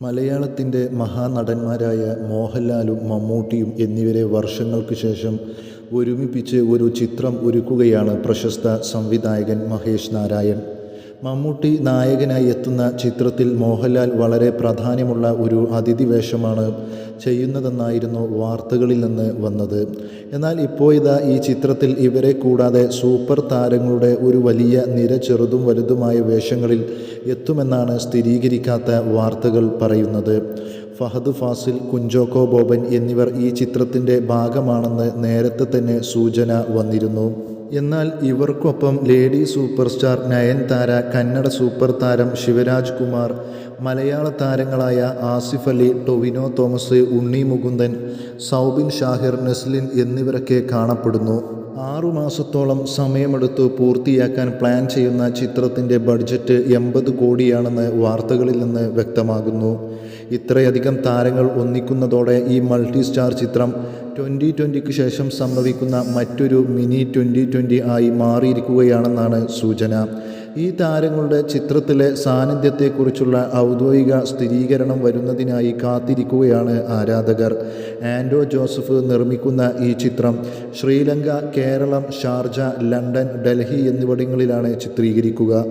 മലയാളത്തിന്റെ മഹാനടന്മാരായ മോഹൻലാലും മമ്മൂട്ടിയും എന്നിവരെ വർഷങ്ങൾക്ക് ശേഷം ഒരുമിപ്പിച്ച് ഒരു ചിത്രം ഒരുക്കുകയാണ് പ്രശസ്ത സംവിധായകൻ മഹേഷ് നാരായൺ. മമ്മൂട്ടി നായകനായി എത്തുന്ന ചിത്രത്തിൽ മോഹൻലാൽ വളരെ പ്രാധാന്യമുള്ള ഒരു അതിഥി വേഷമാണ് ചെയ്യുന്നതെന്നായിരുന്നു വാർത്തകളിൽ നിന്ന് വന്നത്. എന്നാൽ ഇപ്പോൾ ഇതാ ഈ ചിത്രത്തിൽ ഇവരെ കൂടാതെ സൂപ്പർ താരങ്ങളുടെ ഒരു വലിയ നിര ചെറുതും വലുതുമായ വേഷങ്ങളിൽ എത്തുമെന്നാണ് സ്ഥിരീകരിക്കാത്ത വാർത്തകൾ പറയുന്നത്. ഫഹദ് ഫാസിൽ കുഞ്ചോക്കോ ബോബൻ എന്നിവർ ഈ ചിത്രത്തിന്റെ ഭാഗമാണെന്ന് നേരത്തെ തന്നെ സൂചന വന്നിരുന്നു. എന്നാൽ ഇവർക്കൊപ്പം lady superstar Nayanthara Kannada super താരം ശിവരാജ് കുമാർ മലയാള താരങ്ങളായ ആസിഫ് അലി ടൊവിനോ തോമസ് ഉണ്ണി മുകുന്ദൻ സൗബിൻ ഷാഹിർ നസ്ലിൻ എന്നിവരൊക്കെ കാണപ്പെടുന്നു. ആറുമാസത്തോളം സമയമെടുത്ത് പൂർത്തിയാക്കാൻ പ്ലാൻ ചെയ്യുന്ന ചിത്രത്തിന്റെ ബഡ്ജറ്റ് എൺപത് കോടിയാണെന്ന് വാർത്തകളിൽ നിന്ന് വ്യക്തമാകുന്നു. ഇത്രയധികം താരങ്ങൾ ഒന്നിക്കുന്നതോടെ ഈ മൾട്ടി സ്റ്റാർ ചിത്രം ട്വന്റി ട്വന്റിക്ക് ശേഷം സംഭവിക്കുന്ന മറ്റൊരു മിനി ട്വന്റി ട്വന്റി ആയി മാറിയിരിക്കുകയാണെന്നാണ് സൂചന. ഈ താരങ്ങളുടെ ചിത്രത്തിലെ സാന്നിധ്യത്തെക്കുറിച്ചുള്ള ഔദ്യോഗിക സ്ഥിരീകരണം വരുന്നതിനായി കാത്തിരിക്കുകയാണ് ആരാധകർ. ആൻഡോ ജോസഫ് നിർമ്മിക്കുന്ന ഈ ചിത്രം ശ്രീലങ്ക കേരളം ഷാർജ ലണ്ടൻ ഡൽഹി എന്നിവിടങ്ങളിലാണ് ചിത്രീകരിക്കുക.